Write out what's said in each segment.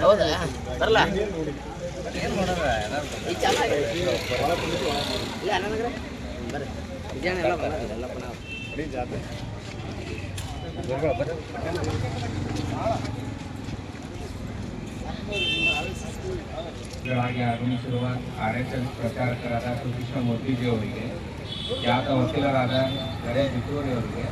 ಹೌದಾ ಬರಲ್ಲ ಏನು ಮಾಡೋದ ಈಗ ಚಾಲು ಆಗಿದೆ ಇಲ್ಲ ಅನ್ನಂದ್ರೆ ಬರ್ರಿ. ವಿಜಯನ ಎಲ್ಲ ಬಂದ ಎಲ್ಲಪ್ಪ ನಾವು ಗಳಾಗಿ ಆಗಮಿಸಿರುವ ಆರ್ ಎಸ್ ಎಸ್ ಪ್ರಚಾರಕರಾದ ಸುಕೃಷ್ಣ ಮೂರ್ತಿಜಿ ಅವರಿಗೆ, ಖ್ಯಾತ ವಕೀಲರಾದ ಗಣೇಶ್ ಬಿತ್ತೂರಿ ಅವರಿಗೆ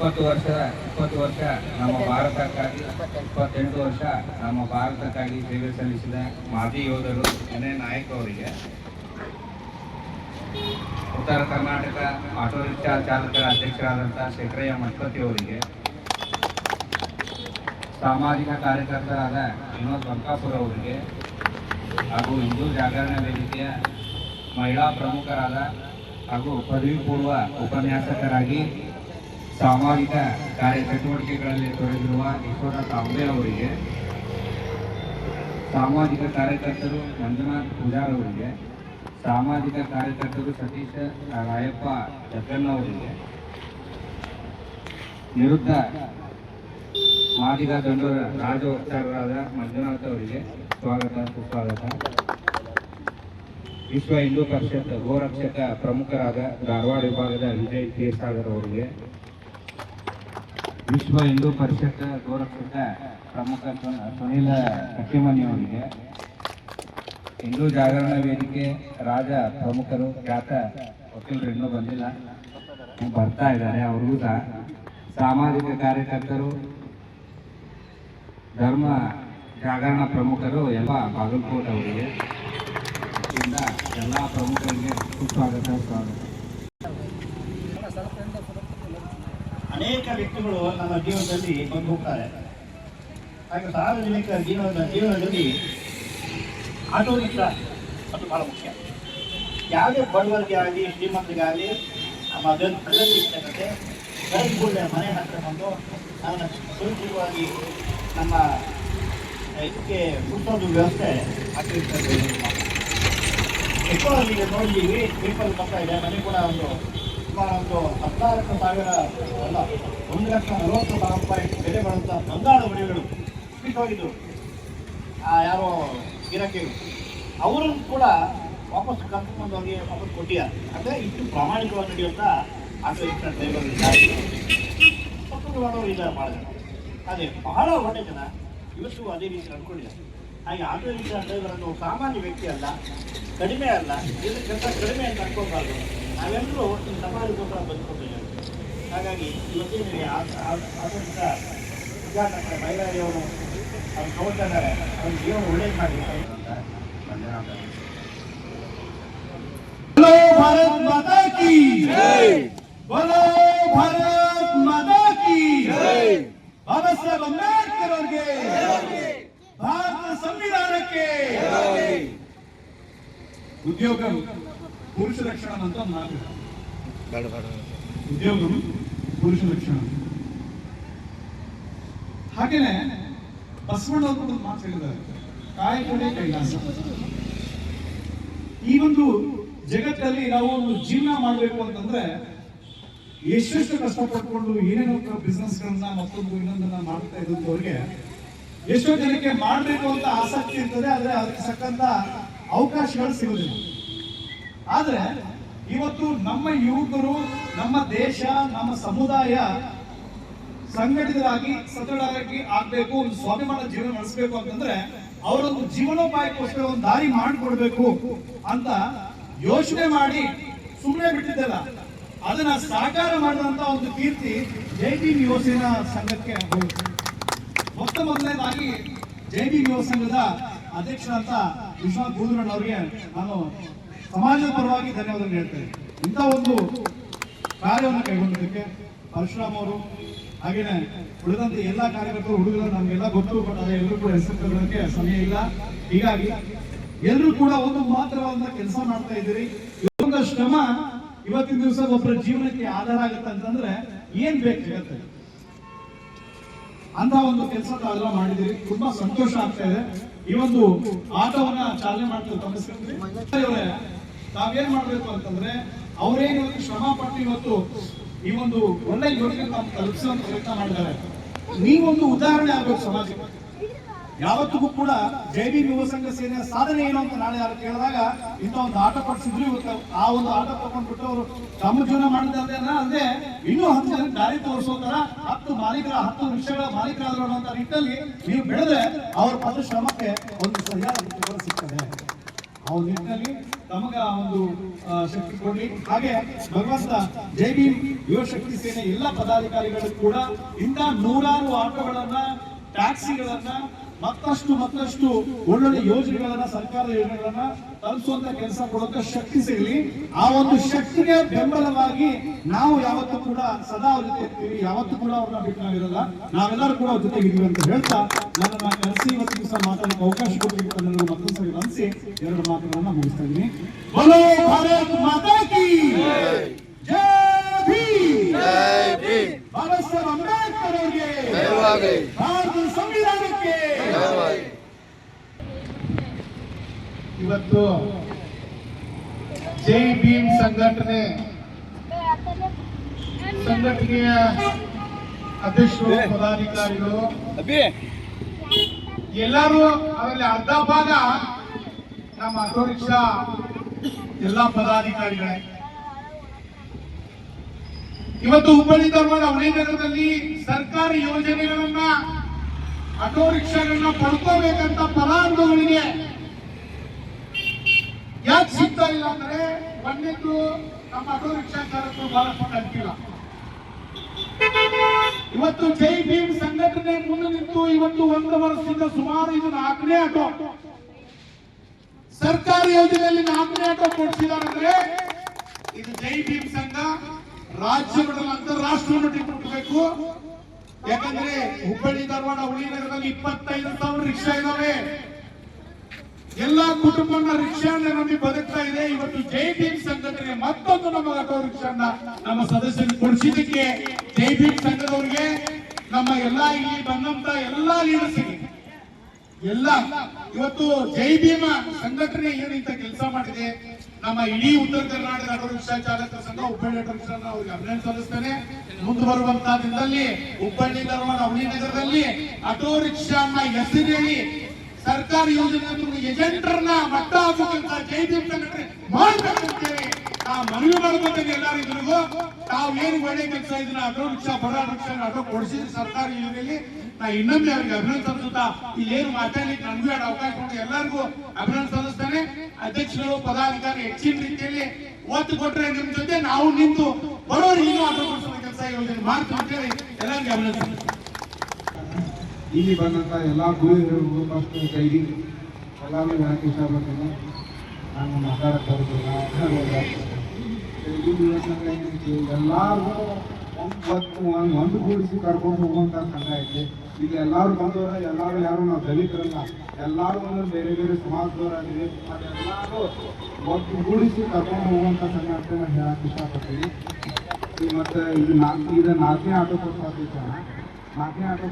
ಇಪ್ಪತ್ತು ವರ್ಷ ಇಪ್ಪತ್ತು ವರ್ಷ ನಮ್ಮ ಭಾರತಕ್ಕಾಗಿ ಇಪ್ಪತ್ತೆಂಟು. ವರ್ಷ ನಮ್ಮ ಭಾರತಕ್ಕಾಗಿ ಸೇವೆ ಸಲ್ಲಿಸಿದ ಮಾಜಿ ಯೋಧರು ಎನ್ ನಾಯಕ್ ಅವರಿಗೆ. ಉತ್ತರ ಕರ್ನಾಟಕ ಆಟೋ ರಿಕ್ಷಾ ಚಾಲಕರ ಅಧ್ಯಕ್ಷರಾದಂಥ ಶೇಖರಯ್ಯ ಮಠಪತಿ ಅವರಿಗೆ. ಸಾಮಾಜಿಕ ಕಾರ್ಯಕರ್ತರಾದ ವಿನೋದ್ ಬಂಕಾಪುರ ಅವರಿಗೆ. ಹಾಗೂ ಹಿಂದೂ ಜಾಗರಣ ವೇದಿಕೆಯ ಮಹಿಳಾ ಪ್ರಮುಖರಾದ ಹಾಗೂ ಪದವಿ ಪೂರ್ವ ಉಪನ್ಯಾಸಕರಾಗಿ ಸಾಮಾಜಿಕ ಕಾರ್ಯಚಟುವಟಿಕೆಗಳಲ್ಲಿ ತೊಡಗಿರುವ ಈಶ್ವರ ತಾಂಬೆ ಅವರಿಗೆ, ಸಾಮಾಜಿಕ ಕಾರ್ಯಕರ್ತರು ಮಂಜುನಾಥ್ ಪೂಜಾರ್ ಅವರಿಗೆ, ಸಾಮಾಜಿಕ ಕಾರ್ಯಕರ್ತರು ಸತೀಶ ರಾಯಪ್ಪ ಅವರಿಗೆ ನಿರುದ್ಧ ಮಾದಿಗ ದಂಡೋರ ರಾಜ ವಕ್ತಾರರಾದ ಮಂಜುನಾಥ್ ಅವರಿಗೆ ಸ್ವಾಗತ, ಸುಸ್ವಾಗತ. ವಿಶ್ವ ಹಿಂದೂ ಪರಿಷತ್ ಗೋರಕ್ಷಕ ಪ್ರಮುಖರಾದ ಧಾರವಾಡ ವಿಭಾಗದ ವಿಜಯ್ ಕ್ಷೀರ್ಸಾಗರ್ ಅವರಿಗೆ ವಿಶ್ವ ಹಿಂದೂ ಪರಿಷತ್ ಗೌರವಿಸಿದ ಪ್ರಮುಖ ಸುನೀಲ ಕಟ್ಟಿಮನಿ ಅವರಿಗೆ ಹಿಂದೂ ಜಾಗರಣ ವೇದಿಕೆ ರಾಜ ಪ್ರಮುಖರು, ಖ್ಯಾತ ವಕೀಲರು ಇನ್ನೂ ಬಂದಿಲ್ಲ. ಬರ್ತಾ ಇದ್ದಾರೆ, ಅವ್ರಿಗೂ ಸಹ. ಸಾಮಾಜಿಕ ಕಾರ್ಯಕರ್ತರು, ಧರ್ಮ ಜಾಗರಣ ಪ್ರಮುಖರು, ಎಲ್ಲ ಬಾಗಲಕೋಟ್ ಅವರಿಗೆ ಎಲ್ಲ ಪ್ರಮುಖರಿಗೆ ಸುಸ್ವಾಗತ, ಸ್ವಾಗತ. ಅನೇಕ ವ್ಯಕ್ತಿಗಳು ನಮ್ಮ ಜೀವನದಲ್ಲಿ ಬಂದು ಹೋಗ್ತಾರೆ ಹಾಗೆ ಸಾರ್ವಜನಿಕ ಜೀವನದ ಜೀವನದಲ್ಲಿ ಆಟೋ ರಿಕ್ಷಾ ಅದು ಬಹಳ ಮುಖ್ಯ. ಯಾವುದೇ ಬಡವರಿಗೆ ಆಗಲಿ, ಶ್ರೀಮಂತರಿಗೆ ಆಗಲಿ, ನಮ್ಮ ಬೆಳಗ್ಗೆ ಕೂಡಲೇ ಮನೆ ಹತ್ತಿರ ಬಂದು ಅದನ್ನು ಸುರಕ್ಷಿತವಾಗಿ ನಮ್ಮ ಇದಕ್ಕೆ ಮುಟ್ಟೋದು ವ್ಯವಸ್ಥೆ ಆಟೋ ಎಷ್ಟೋ ಈಗ ನೋಡಿದ್ದೀವಿ ಪೇಪರ್ ಬರ್ತಾ ಇದೆ ನನಗೆ ಕೂಡ ಒಂದು ಸುಮಾರು ಒಂದು ಹದಿನಾಲ್ಕು ಸಾವಿರ, ಅಲ್ಲ, ಒಂದು ಲಕ್ಷ ನಲವತ್ತು ಸಾವಿರ ರೂಪಾಯಿ ಬೆಲೆ ಬರುವಂಥ ಬಂಗಾಳ ಒಡೆಗಳು ಬಿಟ್ಟೋಗಿದ್ದು ಆ, ಯಾರೋ ಗಿರಾಕಿಗಳು ಅವರನ್ನು ಕೂಡ ವಾಪಸ್ ಕರ್ಕೊಂಡು ಹೋಗಿ ವಾಪಸ್ ಕೊಟ್ಟಿದ್ದಾರೆ ಅಂದರೆ ಇಷ್ಟು ಪ್ರಾಮಾಣಿಕವಾಗಿ ನಡೆಯುವಂಥ ಆಟೋ ರಿಕ್ಷಾ ಡ್ರೈವರ್ ಇದ್ದಾರೆ. ತಪ್ಪು ಮಾಡೋರು ಇದ್ದಾರೆ ಭಾಳ ಜನ. ಅದೇ, ಬಹಳ ಒಳ್ಳೆ ಜನ ಇವತ್ತು ಅದೇ ರೀತಿ ನಡ್ಕೊಂಡಿದ್ದಾರೆ ಹಾಗೆ ಆಟೋ ರಿಕ್ಷಾ ಡ್ರೈವರ್ ಅನ್ನೋ ಸಾಮಾನ್ಯ ವ್ಯಕ್ತಿ ಅಲ್ಲ, ಕಡಿಮೆ ಅಲ್ಲ ಇದಕ್ಕಿಂತ ಕಡಿಮೆ ಅಂತ ಅನ್ಕೋಬಾರ್ದು ನಾವೆಲ್ಲರೂ ಈ ಸಮಾಜಕ್ಕೋಸ್ಕರ ಬದುಕೊಂಡಿದ್ದೇವೆ ಹಾಗಾಗಿ ಇವತ್ತೇನಿದೆ ಆದಂಥ ಉದಾಹರಣೆ ಬೈಲಾರಿಯವರು ಅವ್ರು ತಗೊಳ್ತಾ ಇದ್ದಾರೆ ಅವ್ರ ಜೀವನ ಒಳ್ಳೇದು ಮಾಡಬೇಕು ಹಲೋ ಭಾರತ್ ಮಾತಾ ಕಿ ಹಲೋ ಭಾರತ್ ಮಾತಾ ಕಿ ಬಾಬಾ ಸಾಹೇಬ್ ಅಂಬೇಡ್ಕರ್ ಅವ್ರಿಗೆ ಭಾರತ ಸಂವಿಧಾನಕ್ಕೆ ಉದ್ಯೋಗ ಪುರುಷ ರಕ್ಷಣ ಅಂತ ಒಂದು ಮಾತು. ಇದೆ. ಬೇಡ ಬೇಡ. ಉದ್ಯೋಗ ಪುರುಷ ರಕ್ಷಣ ಹಾಗೇನೆ ಬಸವಣ್ಣವರು ಒಂದು ಮಾತು ಹೇಳಿದ್ದಾರೆ. ಕಾಯಕವೇ ಕೈಲಾಸ. ಈ ಒಂದು ಜಗತ್ತಲ್ಲಿ ನಾವು ಒಂದು ಜೀವನ ಮಾಡಬೇಕು ಅಂತಂದ್ರೆ ಎಷ್ಟೆಷ್ಟು ಕಷ್ಟಪಟ್ಕೊಂಡು ಏನೇನೋ ಬಿಸ್ನೆಸ್ ಗಳನ್ನ ಮತ್ತೊಂದು ಇನ್ನೊಂದನ್ನ ಮಾಡ್ತಾ ಇದ್ದವ್ರಿಗೆ ಎಷ್ಟೋ ಜನಕ್ಕೆ ಮಾಡಬೇಕು ಅಂತ ಆಸಕ್ತಿ ಇರ್ತದೆ ಆದ್ರೆ ಅದಕ್ಕೆ ಸಕ್ಕಂತ ಅವಕಾಶಗಳು ಸಿಗೋದಿಲ್ಲ. ಆದ್ರೆ ಇವತ್ತು ನಮ್ಮ ಯುವಕರು, ನಮ್ಮ ದೇಶ, ನಮ್ಮ ಸಮುದಾಯ ಸಂಘಟಿತರಾಗಿ, ಸದೃಢರಾಗಿ ಆಗ್ಬೇಕು, ಒಂದು ಸ್ವಾಭಿಮಾನ ಜೀವನ ನಡೆಸಬೇಕು ಅಂತಂದ್ರೆ ಅವರೊಂದು ಜೀವನೋಪಾಯಕ್ಕೋಸ್ಕರ ಒಂದು ದಾರಿ ಮಾಡಿಕೊಡ್ಬೇಕು ಅಂತ ಯೋಚನೆ ಮಾಡಿ ಸುಮ್ಮನೆ ಬಿಟ್ಟಿದ್ದಲ್ಲ. ಅದನ್ನ ಸಾಕಾರ ಮಾಡಿದಂತ ಒಂದು ಕೀರ್ತಿ ಜೈ ಭೀಮ್ ಸಂಘಕ್ಕೆ ಮೊತ್ತ ಮೊದಲನೇದಾಗಿ ಜೈ ಭೀಮ್ ಯುವ ಸಂಘದ ಅಧ್ಯಕ್ಷರಂತ ವಿಶ್ವನಾಥ್ ಗೂದರಣ್ಣ ಅವರಿಗೆ ನಾನು ಸಮಾಜದ ಪರವಾಗಿ ಧನ್ಯವಾದ ಹೇಳ್ತೇನೆ ಇಂಥ ಒಂದು ಕಾರ್ಯವನ್ನು ಕೈಗೊಂಡಿದ್ದಕ್ಕೆ ಪರಶುರಾಮ್ ಅವರು, ಹಾಗೇನೆ ಉಳಿದಂತೆ ಎಲ್ಲಾ ಕಾರ್ಯಕರ್ತರು, ಹುಡುಗರು, ನಮಗೆಲ್ಲ ಗೊತ್ತು ಬಟ್ ಅದೇ ಎಲ್ಲರೂ ಕೂಡ ಹೆಸರು ತಗೊಳ್ಳೋಕೆ ಸಮಯ ಇಲ್ಲ. ಹೀಗಾಗಿ ಎಲ್ಲರೂ ಕೂಡ ಒಂದು ಮಾತ್ರವಾದ ಕೆಲಸ ಮಾಡ್ತಾ ಇದ್ದೀರಿ. ಇವೊಂದು ಶ್ರಮ ಇವತ್ತಿನ ದಿವಸ ಒಬ್ಬರ ಜೀವನಕ್ಕೆ ಆಧಾರ ಆಗುತ್ತೆ ಅಂತಂದ್ರೆ ಏನ್ ಬೇಕು ಜಗತ್ತೆ ಅಂತ ಒಂದು ಕೆಲಸ ತಾವೆಲ್ಲ ಮಾಡಿದಿರಿ ತುಂಬಾ ಸಂತೋಷ ಆಗ್ತಾ ಇದೆ. ಈ ಒಂದು ಆಟವನ್ನ ಚಾಲನೆ ಮಾಡ್ತಾ ತಾವೇನ್ ಮಾಡ್ಬೇಕು ಅಂತಂದ್ರೆ ಅವರೇನು ಶ್ರಮ ಪಟ್ಟು ಇವತ್ತು ಈ ಒಂದು ಒಳ್ಳೆ ಯೋಜನೆ ತಲುಪಿಸುವಂತ ಪ್ರಯತ್ನ ಮಾಡಿದ್ದಾರೆ. ನೀವೊಂದು ಉದಾಹರಣೆ ಆಗ್ಬೇಕು ಸಮಾಜಕ್ಕೆ. ಯಾವತ್ತಿಗೂ ಕೂಡ ಜೈ ಬಿ ಯುವ ಸಂಘ ಸೇನೆಯ ಸಾಧನೆ ಏನು ಅಂತ ನಾಳೆ ಯಾರು ಕೇಳಿದಾಗ ಇಂಥ ಒಂದು ಆಟ ಪಡಿಸಿದ್ರು ಇವತ್ತು. ಆ ಒಂದು ಆಟ ತಗೊಂಡ್ಬಿಟ್ಟು ಅವರು ತಮ್ಮ ಜೀವನ ಮಾಡಿದ್ದಾರೆ ಅಲ್ಲದೆ ಇನ್ನೂ ಹತ್ತು ಜನ ದಾರಿ ತೋರಿಸೋ ತರ ಹತ್ತು ಮಾಲೀಕರ, ಹತ್ತು ವಿಷಯಗಳ ಮಾಲೀಕರಾದ್ರು ಅನ್ನೋ ನಿಟ್ಟಿನಲ್ಲಿ ನೀವು ಬೆಳೆದ್ರೆ ಅವ್ರ ಪರಿಶ್ರಮಕ್ಕೆ ಒಂದು ಸರಿಯಾದ ಸಿಗ್ತದೆ. ಒಂದು ನಿಟ್ಟಿನಲ್ಲಿ ತಮಗ ಒಂದು ಶಕ್ತಿ ಕೊಡ್ಲಿ. ಹಾಗೆ ಭಗವಂತ ಜೈ ಭೀಮ್, ಯುವ ಶಕ್ತಿ ಸೇನೆ ಎಲ್ಲ ಪದಾಧಿಕಾರಿಗಳು ಕೂಡ ಇಂಥ ನೂರಾರು ಆಟೋಗಳನ್ನ, ಟ್ಯಾಕ್ಸಿಗಳನ್ನ, ಮತ್ತಷ್ಟು ಮತ್ತಷ್ಟು ಒಳ್ಳೊಳ್ಳೆ ಯೋಜನೆಗಳನ್ನ, ಸರ್ಕಾರದ ಯೋಜನೆಗಳನ್ನ ತಲುಪಿಸುವಂತ ಕೆಲಸ ಕೊಡುವಂತ ಶಕ್ತಿ ಸಿಗಲಿ. ಆ ಒಂದು ಶಕ್ತಿಗೆ ಬೆಂಬಲವಾಗಿ ನಾವು ಯಾವತ್ತೂ ಕೂಡ ಸದಾ ಅವ್ರ ಜೊತೆ ಇರ್ತೀವಿ ಯಾವತ್ತೂ ಕೂಡ ಅವ್ರನ್ನ ಬಿಟ್ಟು ನಾವಿರಲ್ಲ. ನಾವೆಲ್ಲರೂ ಕೂಡ ಅವ್ರ ಇದೀವಿ ಅಂತ ಹೇಳ್ತಾ ನನ್ನನ್ನ ಕರೆಸಿ ಇವತ್ತು ದಿವಸ ಮಾತಾಡಕ್ಕೆ ಅವಕಾಶ ಕೊಟ್ಟಿದ್ದು ನನಗೆ ಮತ್ತೊಂದು ಸರಿ ಮನಸ್ಸಿ ಎರಡು ಮಾತುಗಳನ್ನ ಮುಗಿಸ್ತಾ ಇದ್ದೀನಿ. ಬಲೋ ಭಾರತ್ ಮಾತಾ ಕಿ! ಜೈ ಭೀಮ್! ಬಾಬಾ ಸಾಹೇಬ್ ಅಂಬೇಡ್ಕರ್ ಅವರಿಗೆ ಭಾರತದ ಸಂವಿಧಾನಕ್ಕೆ ಇವತ್ತು ಜೈ ಭೀಮ್ ಸಂಘಟನೆ ಸಂಘಟನೆಯ ಅಧ್ಯಕ್ಷರು ಪದಾಧಿಕಾರಿಗಳು. ಎಲ್ಲರೂ ಅದರಲ್ಲಿ ಅರ್ಧ ಭಾಗ ನಮ್ಮ ಆಟೋ ರಿಕ್ಷಾ ಎಲ್ಲ ಪದಾಧಿಕಾರಿಗಳೇ. ಇವತ್ತು ಹುಬ್ಬಳ್ಳಿ ಧಾರವಾಡ ನಗರದಲ್ಲಿ ಸರ್ಕಾರಿ ಯೋಜನೆಗಳನ್ನ ಆಟೋ ರಿಕ್ಷಾಗಳನ್ನ ಪಡ್ಕೋಬೇಕಂತ ಫಲಾನುಭವಿಗಳಿಗೆ ಯಾಕೆ ಸಿಗ್ತಾ ಇಲ್ಲ ಅಂದ್ರೆ ಒಂದಿದ್ದು ನಮ್ಮ ಆಟೋ ರಿಕ್ಷಾ ಚಾಲಕರು ಬಹಳಷ್ಟು ಕಲ್ತಿಲ್ಲ. ಇವತ್ತು ಜೈ ಭೀಮ್ ಸಂಘಟನೆ ಮುಂದೆ ನಿಂತು ಇವತ್ತು ಒಂದು ವರ್ಷದಿಂದ ಸುಮಾರು ಇದು ನಾಲ್ಕನೇ ಆಟೋ. ಸರ್ಕಾರಿ ಯೋಜನೆಯಲ್ಲಿ ನಾಲ್ಕನೇ ಆಟೋ ಕೊಡಿಸಿದಾರಂದ್ರೆ ಇದು ಜೈ ಭೀಮ್ ಸಂಘ, ರಾಜ್ಯ ಮಟ್ಟದಲ್ಲಿ ಅಂತಾರಾಷ್ಟ್ರೀಯ ಮಟ್ಟಿಗೆ ಕೊಟ್ಟಬೇಕು ಯಾಕಂದ್ರೆ ಹುಬ್ಬಳ್ಳಿ ಧಾರವಾಡ ಹುಳಿ ನಗರದಲ್ಲಿ ಇಪ್ಪತ್ತೈದು ಸಾವಿರ ರಿಕ್ಷಾ ಇದಾವೆ. ಎಲ್ಲಾ ಕುಟುಂಬನ ರಿಕ್ಷಾನ ನಂಬಿ ಬದುಕ್ತಾ ಇದೆ. ಇವತ್ತು ಜೈ ಭೀಮ್ ಸಂಘಟನೆ ಮತ್ತೊಂದು ನಮ್ಮ ಆಟೋ ರಿಕ್ಷಾನ ನಮ್ಮ ಸದಸ್ಯರಿಗೆ ಕೊಡಿಸಿದ್ದಕ್ಕೆ ಜೈ ಭೀಮ್ ಸಂಘದವರಿಗೆ ನಮ್ಮ ಎಲ್ಲಾ ಇಲ್ಲಿ ಬಂದಂತ ಎಲ್ಲಾ ಲೀಡರ್ಸ್ಗೆ ಎಲ್ಲ. ಇವತ್ತು ಜೈ ಭೀಮ ಸಂಘಟನೆ ಏನು ಇಂಥ ಕೆಲಸ ಮಾಡಿದೆ? ನಮ್ಮ ಇಡೀ ಉತ್ತರ ಕರ್ನಾಟಕ ಆಟೋ ರಿಕ್ಷಾ ಚಾಲಕರ ಸಂಘ, ಹುಬ್ಬಳ್ಳಿ ಆಟೋ ರಿಕ್ಷಾ ಅವ್ರಿಗೆ ಅಭಿನಂದನೆ ಸಲ್ಲಿಸ್ತೇನೆ. ಮುಂದೆ ಬರುವಂತಹ ದಿನದಲ್ಲಿ ಹುಬ್ಬಳ್ಳಿ ಧಾರವಾಡ ಅವಳಿ ನಗರದಲ್ಲಿ ಆಟೋ ರಿಕ್ಷಾನ ಹೆಸರೇಳಿ ಸರ್ಕಾರಿ ಯೋಜನೆ ಏಜೆಂಟರ್ನ ಮಟ್ಟ ಹಾಕುವಂತ ಜೈ ಭೀಮ್ ಸಂಘಟನೆ ಮಾಡ್ಬೇಕಂತೇಳಿ ನಾ ಮನವಿ ಮಾಡ್ಕೊತೇನೆ ಎಲ್ಲರಿಗೂ ತಾವು ಏನು ಒಳ್ಳೆ ಕೆಲಸ ಇದನ್ನ ಆಟೋ ರಿಕ್ಷಾ ಬಡ ರಿಕ್ಷಾ ಆಟೋ ಕೊಡಿಸಿದ್ರೆ ಸರ್ಕಾರಿ ಯೋಜನೆಯಲ್ಲಿ ನಾ ಇನ್ನೊಮ್ಮೆ ಅವ್ರಿಗೆ ಅಭಿನಂದನೆ ಸಲ್ಲಿಸುತ್ತಾ ಏನು ಮಾತಾಡ್ಲಿಕ್ಕೆ ನನಗೂ ಅವಕಾಶ ಕೊಟ್ಟು ಎಲ್ಲರಿಗೂ ಅಭಿನಂದನೆ ಸಲ್ಲಿಸ್ತಾನೆ ಅಧ್ಯಕ್ಷರು, ಪದಾಧಿಕಾರಿ ಹೆಚ್ಚಿನ ರೀತಿಯಲ್ಲಿ ಒತ್ತು ಕೊಟ್ರೆ ನಿಮ್ ಜೊತೆ ನಾವು ನಿಂತು ಬಡವರಿಗೆ ಇನ್ನೂ ಆಟೋ ಕೊಡಿಸುವ ಕೆಲಸ ಯೋಜನೆ ಮಾಡ್ತೀವಿ ಅಂತೇಳಿ ಎಲ್ಲರಿಗೂ ಅಭಿನಂದನೆ. ಇಲ್ಲಿ ಬಂದಂಥ ಎಲ್ಲ ಗುರುಗಳು ಫಸ್ಟ್ ಕೈಗೆ ಎಲ್ಲರೂ ಹೇಳಕ್ಕೆ ಇಷ್ಟಪಡ್ತೀನಿ ನಾನು ಮಾತಾಡಕ್ಕೆ ಎಲ್ಲರಿಗೂ ಒಂದು ಒಂದು ಒಂದುಗೂಡಿಸಿ ಕರ್ಕೊಂಡು ಹೋಗುವಂಥ ಸಂಘ ಐತೆ. ಈಗ ಎಲ್ಲರೂ ಬಂದವರ, ಎಲ್ಲರೂ ಯಾರು ನಾವು ದಲಿತರಲ್ಲ, ಎಲ್ಲರೂ ಒಂದು ಬೇರೆ ಬೇರೆ ಸಮಾಜದವರಾಗಿದೆ ಅದೆಲ್ಲರೂ ಗುಡಿಸಿ ಕರ್ಕೊಂಡು ಹೋಗುವಂಥ ಸಂಘ ಅಂತ ನಾನು ಹೇಳಕ್ಕೆ ಇಷ್ಟಪಡ್ತೀನಿ. ಮತ್ತೆ ಇದು ನಾಲ್ಕು ಇದು ನಾಲ್ಕನೇ ಆಟೋ ಕೊಡ್ತಾ ನಾಲ್ಕನೇ ಆಟೋ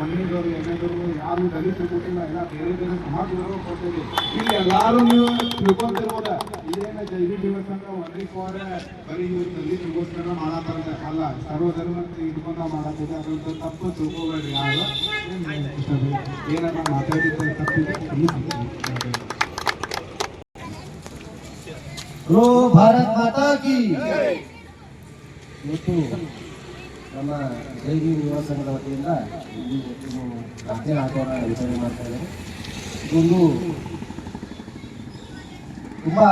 ಒಂದನೇದವರು ಎರಡನೇದವರು ಯಾರು ದಲಿತರು ಕೊಟ್ಟಿಲ್ಲ ಎಲ್ಲ ಬೇರೆ ಬೇರೆ ಸಮಾಜದವರು ಕೊಟ್ಟಿದ್ದು ಇಲ್ಲಿ ಎಲ್ಲರೂ ನೀವು ತಿಳ್ಕೊಂತಿರ್ಬೋದ. ಇದೇನ ಜೈವಿ ದಿವಸ ಅಂದ್ರೆ ಒಂದೇ ಕೋರ ಬರೀ ಇವ್ರು ದಲಿತರಿಗೋಸ್ಕರ ಮಾಡತ್ತಾರ ಅಲ್ಲ ಸರ್ವಧರ್ಮ ಇಟ್ಕೊಂಡ ಮಾಡತ್ತಿದೆ ಅದಂತ ತಪ್ಪು ತಿಳ್ಕೊಬೇಡ್ರಿ ಯಾರು. ಏನಾರ ಮಾತಾಡಿದ್ರೆ ತಪ್ಪಿದೆ? ಭಾರತ್ ಮಾತಾ ಕಿ. ಇವತ್ತು ನಮ್ಮ ಜೈವಿ ಯುವ ಸಂಘದ ವತಿಯಿಂದ ರಾಜ್ಯ ಆಟವನ್ನು ವಿತರಣೆ ಮಾಡ್ತಾ ಇದ್ದಾರೆ. ಇದೊಂದು ತುಂಬಾ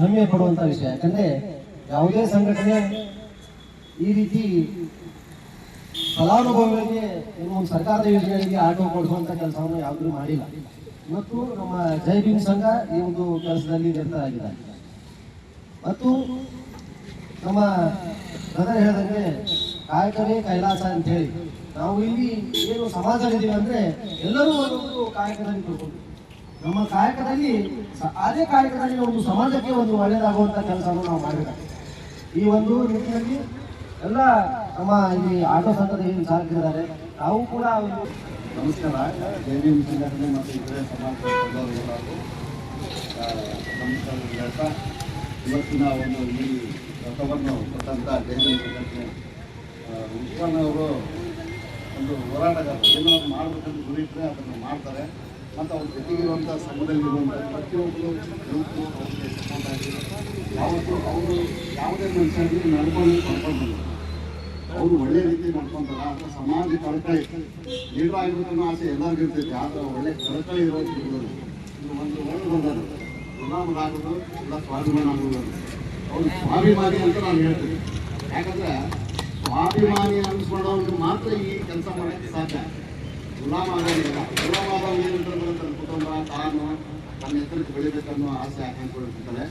ಹೆಮ್ಮೆ ಪಡುವಂತ ವಿಷಯ. ಯಾಕಂದರೆ ಯಾವುದೇ ಸಂಘಟನೆ ಈ ರೀತಿ ಫಲಾನುಭವಿಗಳಿಗೆ ಒಂದು ಸರ್ಕಾರದ ಯೋಜನೆಗಳಿಗೆ ಆಟೋ ಕೊಡಿಸುವಂತ ಕೆಲಸವನ್ನು ಯಾವುದೂ ಮಾಡಿಲ್ಲ. ಮತ್ತು ನಮ್ಮ ಜೈ ಸಂಘ ಈ ಒಂದು ಕೆಲಸದಲ್ಲಿ ನಿರತರಾಗಿದ್ದಾರೆ ಮತ್ತು ನಮ್ಮ ಬ್ರದರ್ ಹೇಳಿದಂಗೆ ಕಾಯಕವೇ ಕೈಲಾಸ ಅಂತ ಹೇಳಿ ನಾವು ಇಲ್ಲಿ ಏನು ಸಮಾಜದಲ್ಲಿದ್ದೀವಿ ಅಂದ್ರೆ ಎಲ್ಲರೂ ಒಂದೊಂದು ಕಾಯಕದಲ್ಲಿ ತಿಳ್ಕೊಂಡು ನಮ್ಮ ಕಾಯಕದಲ್ಲಿ ಅದೇ ಕಾಯಕದಲ್ಲಿ ಒಂದು ಸಮಾಜಕ್ಕೆ ಒಂದು ಒಳ್ಳೆಯದಾಗುವಂತ ಕೆಲಸವನ್ನು ನಾವು ಮಾಡಬೇಕಾಗ್ತದೆ. ಈ ಒಂದು ನಿಟ್ಟಿನಲ್ಲಿ ಎಲ್ಲ ನಮ್ಮ ಇಲ್ಲಿ ಆಟೋ ಸಂಘದ ಏನು ಚಾಲಕರಿದ್ದಾರೆ ನಾವು ಕೂಡ ಒಂದು ನಮಸ್ಕಾರ. ಜೈವಿ ಭೀಮ್ ಸಂಘಟನೆ ಮತ್ತು ಇತರೆ ಸಮಾಜ ಇವತ್ತಿನ ಒಂದು ಈ ರಥವನ್ನು ಕೊಟ್ಟಂಥ ಜೈವಿ ಅವರು ಒಂದು ಹೋರಾಟಗಾರ ಏನೋ ಮಾಡಬೇಕಂತ ಗುರಿ ಇಟ್ಟರೆ ಅದನ್ನು ಮಾಡ್ತಾರೆ. ಮತ್ತು ಅವ್ರ ಜೊತೆಗಿರುವಂಥ ಸಮುದಾಯದಲ್ಲಿರುವಂಥ ಪ್ರತಿಯೊಬ್ಬರು ಯುವಕರು ಅವ್ರಿಗೆ ಸಪೋರ್ಟ್ ಆಗಿ ಯಾವತ್ತೂ ಅವರು ಯಾವುದೇ ಮನುಷ್ಯರಿಗೆ ನಡ್ಕೊಂಡು ಕರ್ಕೊಂಡು ಅವರು ಒಳ್ಳೆ ರೀತಿ ನಡ್ಕೊಂತಾರ ಅಥವಾ ಸಮಾಜ ಕಳಕಳಿ. ಲೀಡರ್ ಆಗಿರ್ಬೇಕನ್ನೋ ಆಸೆ ಎಲ್ಲರಿಗೂ ಇರ್ತೈತಿ, ಆದರೆ ಒಳ್ಳೆ ಕಳಕಳಿ ಇರೋದು ಇದು ಒಂದು ಒಳ್ಳೆ ಬಂದದ್ದು. ಗುಲಾಮರಾಗೋದು ಇಲ್ಲ ಸ್ವಾಭಿಮಾನ ಆಗೋದು. ಅವ್ರು ಸ್ವಾಭಿಮಾನಿ ಅಂತ ನಾನು ಹೇಳ್ತೀನಿ. ಯಾಕಂದ್ರೆ ಸ್ವಾಭಿಮಾನಿ ಅನ್ಸ್ಕೊಂಡವ್ರಿಗೆ ಮಾತ್ರ ಈ ಕೆಲಸ ಮಾಡೋಕ್ಕೆ ಸಾಧ್ಯ. ಗುಲಾಮ ಆಗೋದಿಲ್ಲ. ಗುಲಾಮ ಆದವ್ ಏನಂತಂದ್ರೆ ತನ್ನ ಕುಟುಂಬ ತಾನು ತನ್ನ ಹೆಸರಿಗೆ ಬೆಳಿಬೇಕನ್ನೋ ಆಸೆ ಹಾಕೊಂಡಿರ್ತಾರೆ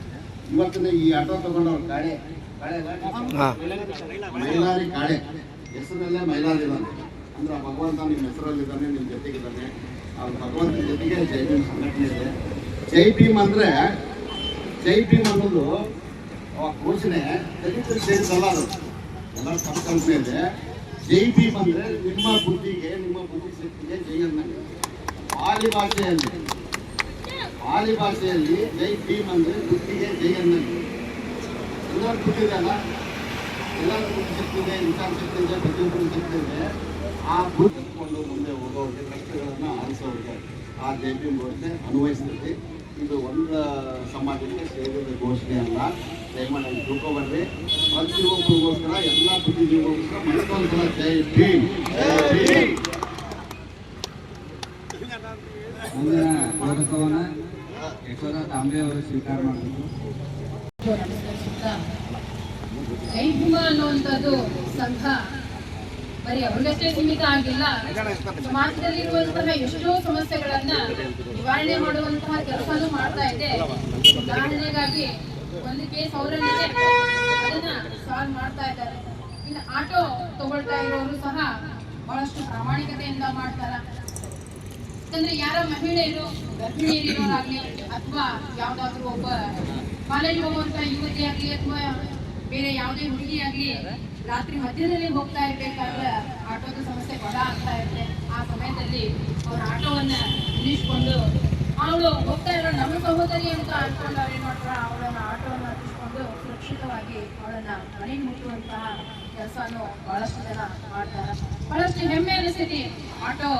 ಇವತ್ತಿನ ಈ ಆಟೋ ತಗೊಂಡವ್ರ ಕಾಡೆ ಮೈಲಾರಿ ಕಾಳೆ ಹೆಸರಲ್ಲೇ ಮೈಲಾರಿ ಇದ್ದಾನೆ. ಅಂದ್ರೆ ಆ ಭಗವಂತ ನಿಮ್ಮ ಹೆಸರಲ್ಲಿದ್ದಾನೆ ನಿಮ್ಮ ಜೊತೆಗಿದ್ದಾನೆ ಆ ಭಗವಂತನ ಜೊತೆಗೆ ಜೈ ಭೀಮ್ ಸಂಘಟನೆ ಇದೆ. ಜೈ ಭೀಮ್ ಅಂದ್ರೆ ಜೈ ಭೀಮ್ ಅನ್ನೋದು ಘೋಷಣೆ. ದಲಿತರು ಸೇರಿದಲ್ಲ ಅದು. ಎಲ್ಲ ಸಂಕಲ್ಪನೆ ಇದೆ. ಜೈ ಭೀಮ್ ಅಂದ್ರೆ ನಿಮ್ಮ ಬುದ್ಧಿಗೆ, ನಿಮ್ಮ ಬುದ್ಧಿ ಶಕ್ತಿಗೆ ಜೈ ಅನ್ನಂಗೆ ಪಾಲಿ ಭಾಷೆಯಲ್ಲಿ ಪಾಲಿ ಭಾಷೆಯಲ್ಲಿ ಜೈ ಭೀಮ್ ಅಂದ್ರೆ ಬುದ್ಧಿಗೆ ಜೈ ಅನ್ನಂಗೆ ಎಲ್ಲರೂ ಬುದ್ಧಿದೆಯಲ್ಲ ಎಲ್ಲರೂ ಬುದ್ಧಿ ಶಕ್ತಿ ಇದೆ ವಿಚಾರ ಶಕ್ತಿ ಇದೆ ಪ್ರತಿಯೊಬ್ಬರು ಶಕ್ತಿ ಇದೆ ಆ ಬುದ್ಧಿಕೊಂಡು ಮುಂದೆ ಹೋಗೋರಿಗೆ ಕಷ್ಟಗಳನ್ನು ಆರಿಸೋರಿಗೆ ಆ ಜೈ ಭೀಮ್ ಘೋಷಣೆ ಅನ್ವಯಿಸ್ತದೆ. ಇದು ಒಂದು ಸಮಾಜಕ್ಕೆ ಸೇರಿದ ಘೋಷಣೆ ಅಲ್ಲ. ದಯಮಾಡಿ ತಿಳ್ಕೊಬರ್ರಿ ಪ್ರತಿಯೊಬ್ಬರಿಗೋಸ್ಕರ ಎಲ್ಲ ಬುದ್ಧಿಜೀವಿಗೋಸ್ಕರ ಮತ್ತೊಂದ್ಸಲ ಜೈ ಭೀಮ್. ಮುಂದಿನ ಬೋಧಕವನ್ನ ಯಶೋಧ ತಾಂಬೆ ಅವರು ಸ್ವೀಕಾರ ಮಾಡಬೇಕು ಜೈಭೀಮ ಅನ್ನುವಂಥದ್ದು ಸಂಘ ಬರೀ ಅವ್ರಿಗಷ್ಟೇ ಸೀಮಿತ ಆಗಿಲ್ಲ. ಸಮಾಜದಲ್ಲಿರುವಂತಹ ಎಷ್ಟೋ ಸಮಸ್ಯೆಗಳನ್ನ ನಿವಾರಣೆ ಮಾಡುವಂತಹ ಕೆಲಸನೂ ಮಾಡ್ತಾ ಇದೆ. ಉದಾಹರಣೆಗಾಗಿ ಕೇಸ್ ಅವರಲ್ಲಿದೆ. ಅದನ್ನ ಸಾಲ್ವ್ ಮಾಡ್ತಾ ಇದ್ದಾರೆ. ಇನ್ನು ಆಟೋ ತಗೊಳ್ತಾ ಇರೋರು ಸಹ ಬಹಳಷ್ಟು ಪ್ರಾಮಾಣಿಕತೆಯಿಂದ ಮಾಡ್ತಾರ. ಯಾಕಂದ್ರೆ ಯಾರ ಮಹಿಳೆಯರು, ಗರ್ಭಿಣಿಯರಿರೋರಾಗ್ಲಿ ಅಥವಾ ಯಾವ್ದಾದ್ರು ಒಬ್ಬ ಕಾಲೇಜ್ ಹೋಗುವಂತ ಯುವತಿ ಆಗ್ಲಿ ಅಥವಾ ಬೇರೆ ಯಾವುದೇ ಹುಡುಗಿ ಆಗ್ಲಿ ರಾತ್ರಿ ಮಧ್ಯದಲ್ಲಿ ಹೋಗ್ತಾ ಇರ್ಬೇಕಾದ್ರೆ ಆಟೋದ ಸಮಸ್ಯೆ ಬಹಳ ಆಗ್ತಾ ಇರುತ್ತೆ. ಆ ಸಮಯದಲ್ಲಿ ಅವ್ರ ಆಟೋವನ್ನ ನಿಲ್ಲಿಸ್ಕೊಂಡು, ಅವಳು ಹೋಗ್ತಾ ಇರೋ ನಮ್ಮ ಸಹೋದರಿ ಅಂತ ಅನ್ಕೊಂಡು ಅವ್ರು ಏನ್ ಮಾಡ್ತಾರ ಅವಳನ್ನ ಆಟೋವನ್ನ ಹತ್ತಿಸ್ಕೊಂಡು ಸುರಕ್ಷಿತವಾಗಿ ಅವಳನ್ನ ಮನೆ ಮುಟ್ಟುವಂತಹ ಕೆಲಸನೂ ಬಹಳಷ್ಟು ಜನ ಮಾಡ್ತಾರೆ. ಬಹಳಷ್ಟು ಹೆಮ್ಮೆ ಅನಿಸ್ತೀನಿ ಆಟೋ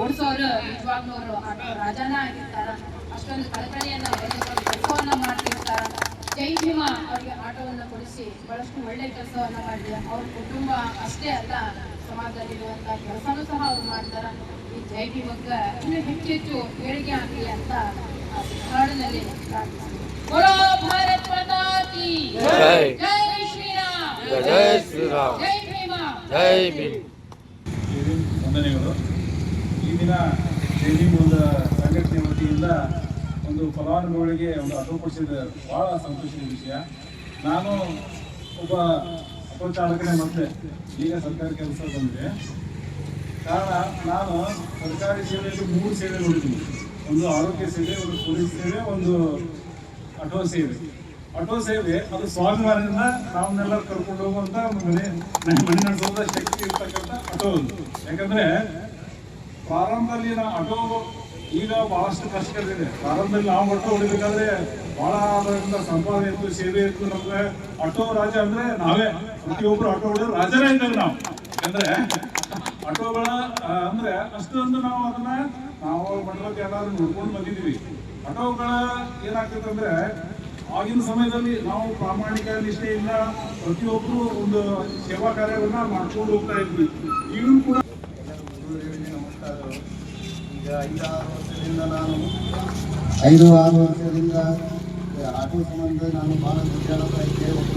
ಓಡಿಸೋರು ನಿಜವಾಗ್ಲೂರು ಆಟೋ ರಾಜಾನ ಆಗಿರ್ತಾರ. ಅಷ್ಟೊಂದು ಕಳಕಳಿಯನ್ನು ಕೆಲಸವನ್ನ ಮಾಡ್ತಿರ್ತಾರ. ಜೈ ಭೀಮ ಅವರಿಗೆ ಆಟೋವನ್ನು ಕೊಡಿಸಿ ಬಹಳಷ್ಟು ಒಳ್ಳೆ ಕೆಲಸವನ್ನ ಮಾಡಿದೆ ಅವ್ರ ಕುಟುಂಬ ಅಷ್ಟೇ ಅಲ್ಲ ಸಮಾಜದಲ್ಲಿರುವಂತಹ ಕೆಲಸನು ಸಹ ಅವ್ರು ಮಾಡ್ತಾರ. ಈ ಜೈ ಭೀಮಕ್ಕ ಇನ್ನು ಹೆಚ್ಚು ಹೆಚ್ಚು ಏಳಿಗೆ ಆಗಲಿ ಅಂತ ಪ್ರಾರ್ಥಿಸ್ತೀನಿ ಜೈ ಜೈ ಶ್ರೀರಾಮ್ ಜೈ ಭೀಮ್ ಒಂದು ಸಂಘಟನೆ ವತಿಯಿಂದ ಒಂದು ಫಲಾನುಭವಿಗಳಿಗೆ ಒಂದು ಅಡ್ಡುಪಡಿಸಿದ ಭಾಳ ಸಂತೋಷದ ವಿಷಯ. ನಾನು ಒಬ್ಬ ಅಪಚಾಲಕನೇ ಮತ್ತೆ ಈಗ ಸರ್ಕಾರಿ ಕೆಲಸ ಬಂದಿದೆ. ಕಾರಣ ನಾನು ಸರ್ಕಾರಿ ಸೇವೆಯಲ್ಲಿ ಮೂರು ಸೇವೆ ನೋಡಿದ್ದೀನಿ ಒಂದು ಆರೋಗ್ಯ ಸೇವೆ ಒಂದು ಪೊಲೀಸ್ ಸೇವೆ ಒಂದು ಆಟೋ ಸೇವೆ. ಆಟೋ ಸೇವೆ ಅದು ಸ್ವಾಮಿವಾರದಿಂದ ನಾವನ್ನೆಲ್ಲರೂ ಕರ್ಕೊಂಡು ಹೋಗುವಂತ ಮನೆ ಮನೆ ನಡೆಸುವಂತ ಶಕ್ತಿ ಇರ್ತಕ್ಕಂಥ ಆಟೋ ಒಂದು. ಯಾಕಂದ್ರೆ ಪ್ರಾರಂಭದಲ್ಲಿ ನಾವು ಆಟೋ ಈಗ ಬಹಳಷ್ಟು ಕಷ್ಟಗಳಿದೆ. ಪ್ರಾರಂಭದಲ್ಲಿ ನಾವು ಆಟೋ ಹೊಡಿಬೇಕಾದ್ರೆ ಬಹಳ ಅದರಿಂದ ಸಂಪಾದನೆ ಇತ್ತು, ಸೇವೆ ಇತ್ತು ನಮ್ಗೆ. ಆಟೋ ರಾಜ ಅಂದ್ರೆ ನಾವೇ. ಪ್ರತಿಯೊಬ್ರು ಆಟೋ ಹೊಡೆದ್ರು ರಾಜನೇ ಇದ್ದೇವೆ ನಾವು. ಯಾಕಂದ್ರೆ ಆಟೋಗಳ ಅಂದ್ರೆ ಅಷ್ಟೊಂದು ನಾವು ಅದನ್ನ, ನಾವು ಮಂಡಲಕ್ಕೆ ಎಲ್ಲಾರು ನೋಡ್ಕೊಂಡು ಬಂದಿದ್ದೀವಿ. ಆಟೋಗಳ ಏನಾಗ್ತದೆ ಅಂದ್ರೆ ಆಗಿನ ಸಮಯದಲ್ಲಿ ನಾವು ಪ್ರಾಮಾಣಿಕ ನಿಷ್ಠೆಯಿಂದ ಪ್ರತಿಯೊಬ್ಬರು ಒಂದು ಸೇವಾ ಕಾರ್ಯವನ್ನ ಮಾಡ್ಕೊಂಡು ಹೋಗ್ತಾ ಇದ್ವಿ. ಈಗಲೂ ಕೂಡ ಈಗ ಐದಾರು ವರ್ಷದಿಂದ ನಾನು ಐದು, ಆರು ವರ್ಷದಿಂದ, ಆಟೋ ಸಂಬಂಧ ನಾನು ಭಾಳ ದುಡ್ಡಾಡ್ತಾ ಇದ್ದೆ ಒಬ್ಬ